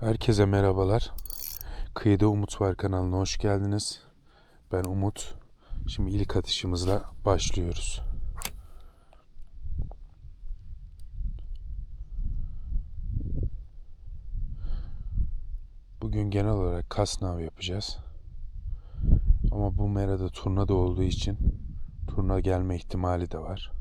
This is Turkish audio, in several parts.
Herkese merhabalar. Kıyıda Umut var kanalına hoş geldiniz. Ben Umut. Şimdi ilk atışımızla başlıyoruz. Bugün genel olarak kasnav yapacağız. Ama bu merada turna da olduğu için turna gelme ihtimali de var.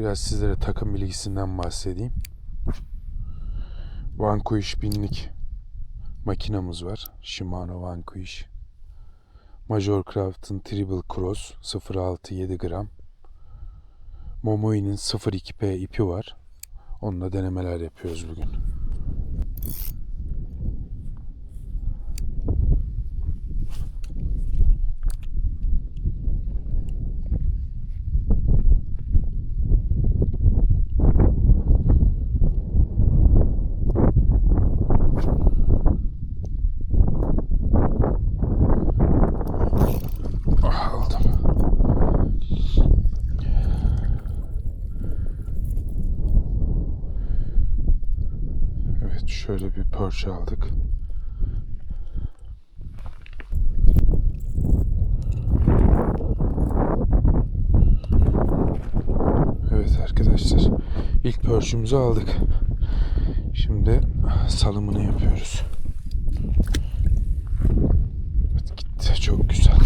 Biraz sizlere takım bilgisinden bahsedeyim. Vanquish binlik makinamız var. Shimano Vanquish. Major Craft'ın Triple Cross 0.6-7 gram. Momoi'nin 0.2P ipi var. Onunla denemeler yapıyoruz bugün. Ah, aldım. Evet şöyle bir perch aldık. Evet arkadaşlar ilk perch'ümüzü aldık. Şimdi salımını yapıyoruz. Evet gitti çok güzel.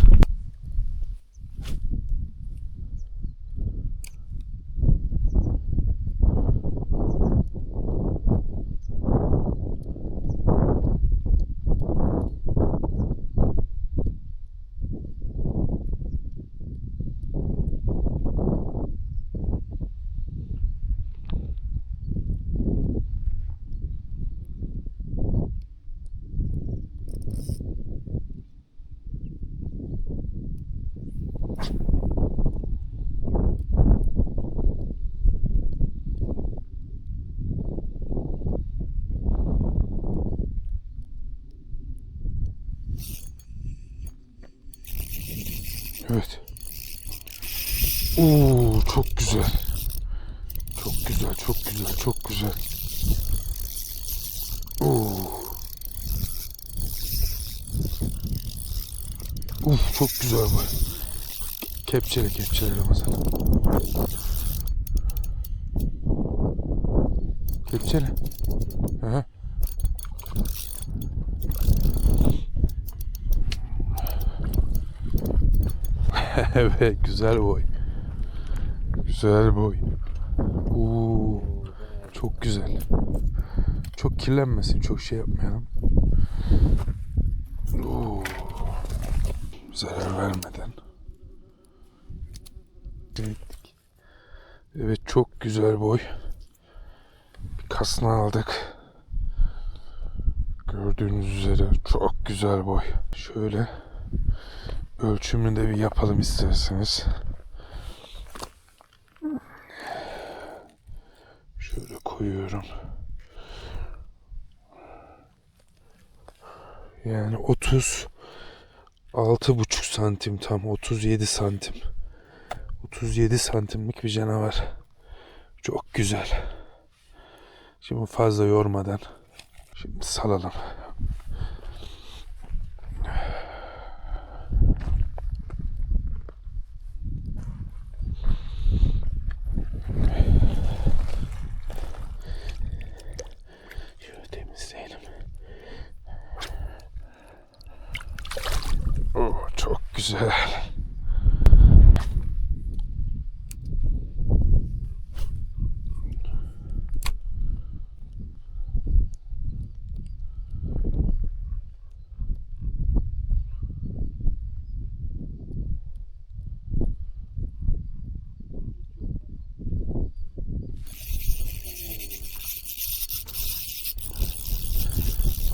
Evet. Oo çok güzel. Çok güzel, çok güzel, çok güzel. Oo. Uf çok güzel bu. Kepçele kepçele Ramazan. Kepçele. evet güzel boy. Güzel boy. Oo, çok güzel. Çok kirlenmesin, çok şey yapmayalım. Oo, zarar vermeden. Evet. Evet çok güzel boy. Bir kasna aldık. Gördüğünüz üzere çok güzel boy. Şöyle ölçümünü de bir yapalım isterseniz. Şöyle koyuyorum. Yani 30 altı buçuk santim tam 37 santim. 37 santimlik bir canavar. Çok güzel. Şimdi fazla yormadan şimdi salalım. Şöyle temizleyelim. Oh, çok güzel.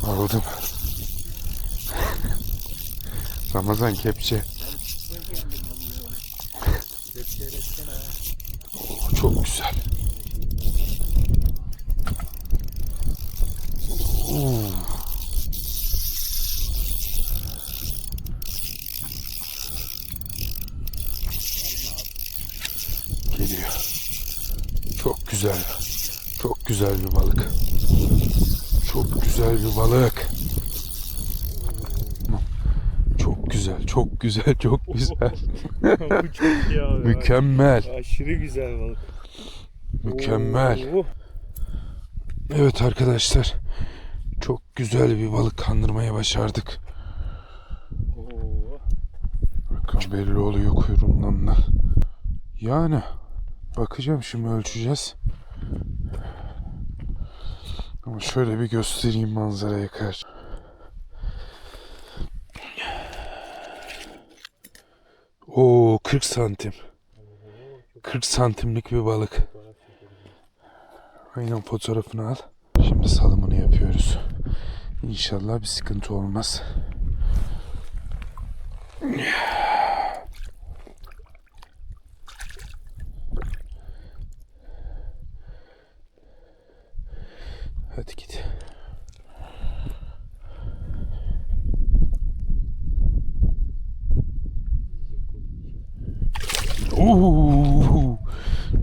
Aldım. Ramazan kepçe. Oo, çok güzel. Oo. Geliyor. Çok güzel. Çok güzel bir balık. Çok güzel bir balık. Çok güzel, çok güzel. Bu çok iyi abi. Mükemmel, Aşırı güzel balık. mükemmel. Oo. Evet arkadaşlar. Çok güzel bir balık kandırmayı başardık. Oo. Bakın belli oluyor kuyruğundan da. Yani bakacağım şimdi ölçeceğiz. Ama şöyle bir göstereyim manzaraya karşı. Oo 40 santim. 40 santimlik bir balık. Aynen fotoğrafını al. Şimdi salımını yapıyoruz. İnşallah bir sıkıntı olmaz. Hadi git.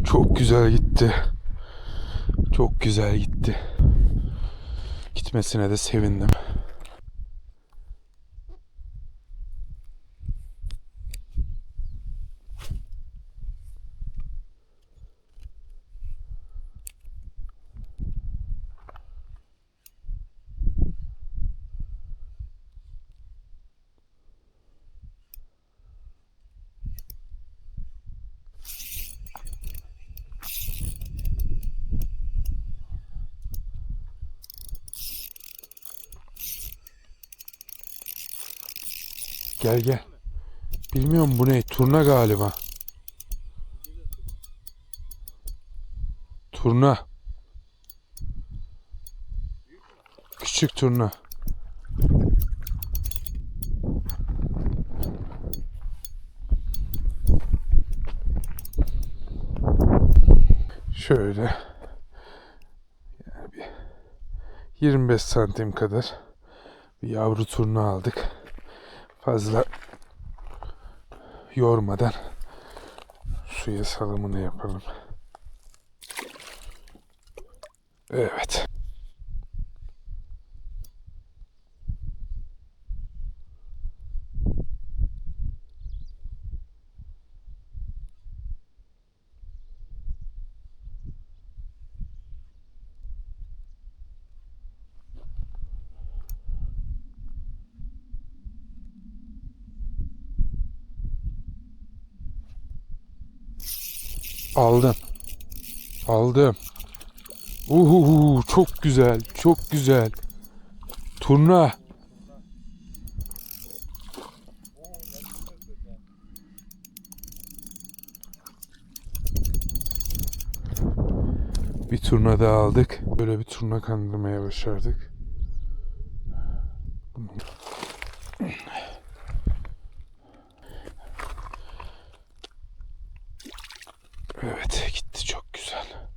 Çok güzel gitti. Çok güzel gitti. Gitmesine de sevindim. Gel gel. Bilmiyorum bu ne? Turna galiba. Turna. Küçük turna. Şöyle. Yani bir 25 santim kadar bir yavru turna aldık fazla yormadan suya salımını yapalım. Evet. Aldım. Aldım. Uhu çok güzel, çok güzel. Turna. Bir turna daha aldık. Böyle bir turna kandırmaya başardık. Evet gitti çok güzel.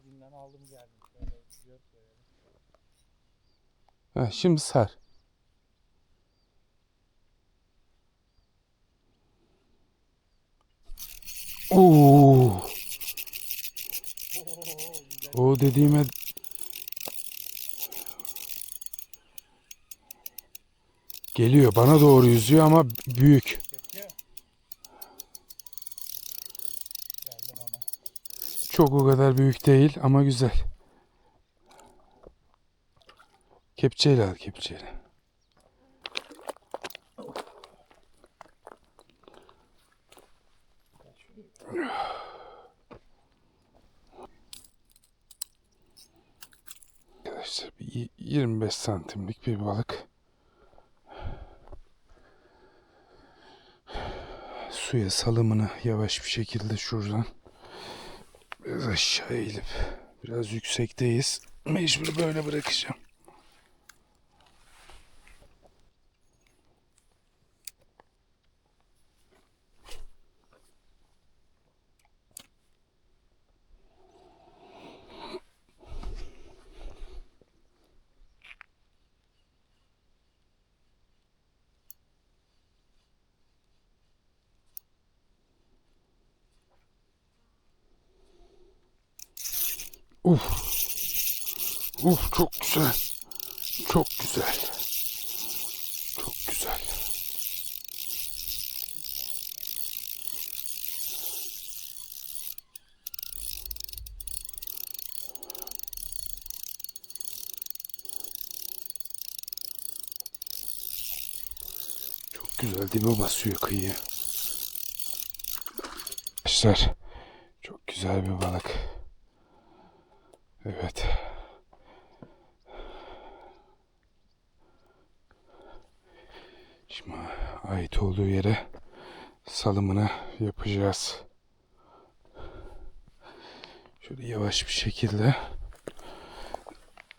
Ağacın izinden aldım geldim. Şöyle gör böyle. Ha, şimdi sar. Oo, o dediğime geliyor. Bana doğru yüzüyor ama büyük. Kepçe. Geldim ama. Çok o kadar büyük değil ama güzel. Kepçeyle al kepçeyle. Arkadaşlar bir y- 25 santimlik bir balık. Suya salımını yavaş bir şekilde şuradan aşağı eğilip biraz yüksekteyiz. Mecbur böyle bırakacağım. Uf. Uf çok güzel. Çok güzel. Çok güzel. Çok güzel dibe basıyor kıyıya. Arkadaşlar çok güzel bir balık. Evet. Ait olduğu yere salımını yapacağız. Şöyle yavaş bir şekilde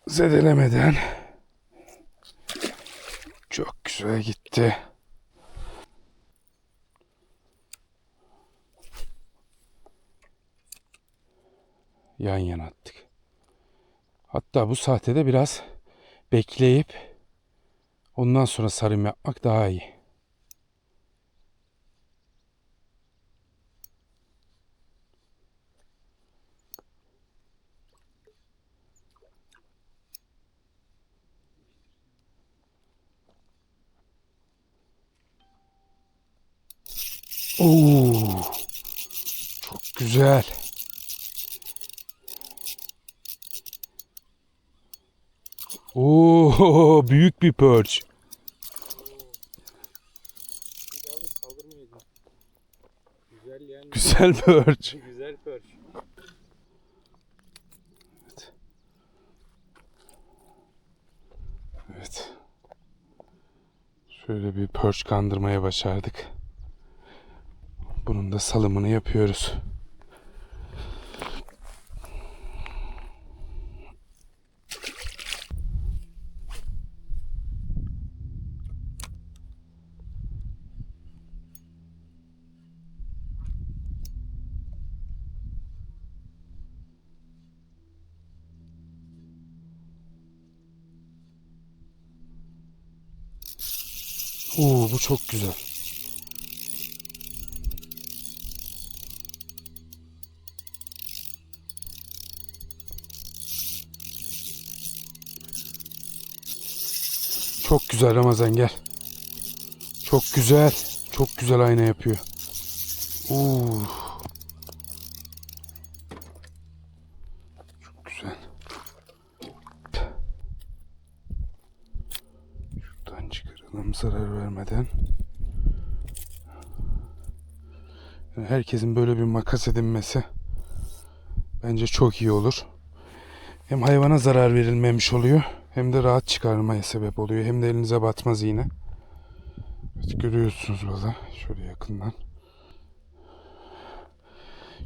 zedelemeden çok güzel gitti. Yan yana attık. Hatta bu saatte de biraz bekleyip ondan sonra sarım yapmak daha iyi. Oo, çok güzel. Oo, büyük bir perch. Güzel yani. Güzel perch. Güzel perch. Evet. Şöyle bir perch kandırmaya başardık. Bunun da salımını yapıyoruz. Oo bu çok güzel. Çok güzel Ramazan gel. Çok güzel. Çok güzel ayna yapıyor. Oo. Çok güzel. Çıkaralım zarar vermeden. Herkesin böyle bir makas edinmesi bence çok iyi olur. Hem hayvana zarar verilmemiş oluyor hem de rahat çıkarmaya sebep oluyor. Hem de elinize batmaz yine. Evet, görüyorsunuz valla şöyle yakından.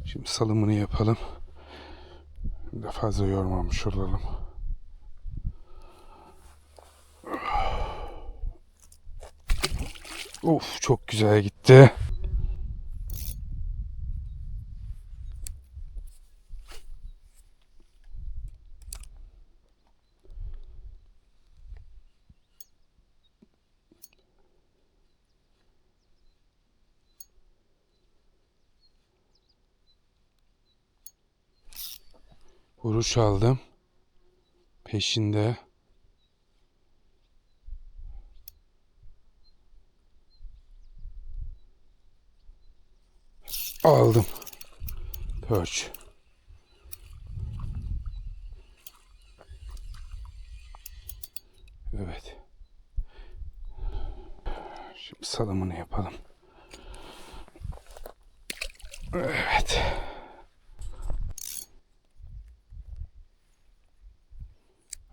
Şimdi salımını yapalım. De fazla yormamış olalım. Of çok güzel gitti. Vuruş aldım. Peşinde. Aldım. Perch. Evet. Şimdi salımını yapalım. Evet.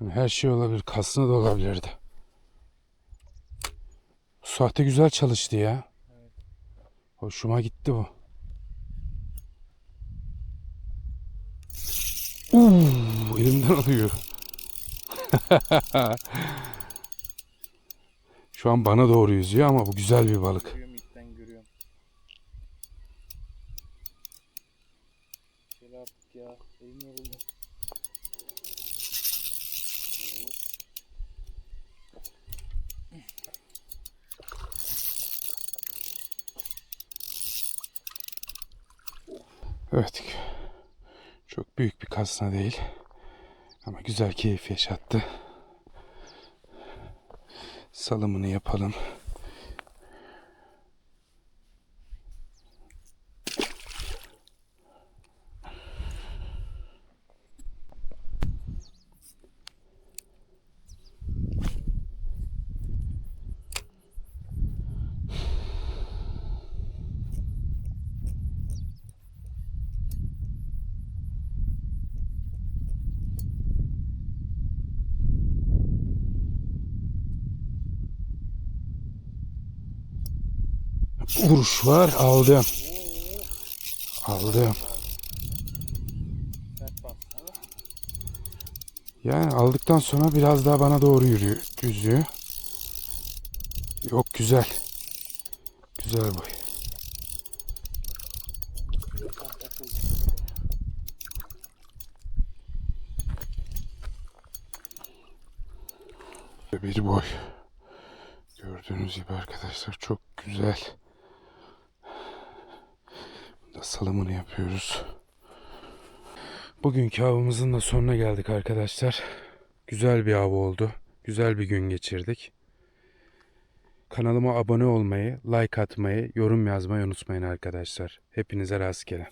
Her şey olabilir. Kasını da olabilirdi. Bu sahte güzel çalıştı ya. Hoşuma gitti bu. Benden alıyor. Şu an bana doğru yüzüyor ama bu güzel bir balık. Görüyorum büyük bir kasna değil. Ama güzel keyif yaşattı. Salımını yapalım. Vuruş var. Aldım. Aldım. Yani aldıktan sonra biraz daha bana doğru yürüyor, yüzüyor. Yok güzel. Güzel boy. Bir boy. Gördüğünüz gibi arkadaşlar çok güzel. Salımını yapıyoruz. Bugünkü avımızın da sonuna geldik arkadaşlar. Güzel bir av oldu. Güzel bir gün geçirdik. Kanalıma abone olmayı, like atmayı, yorum yazmayı unutmayın arkadaşlar. Hepinize rastgele.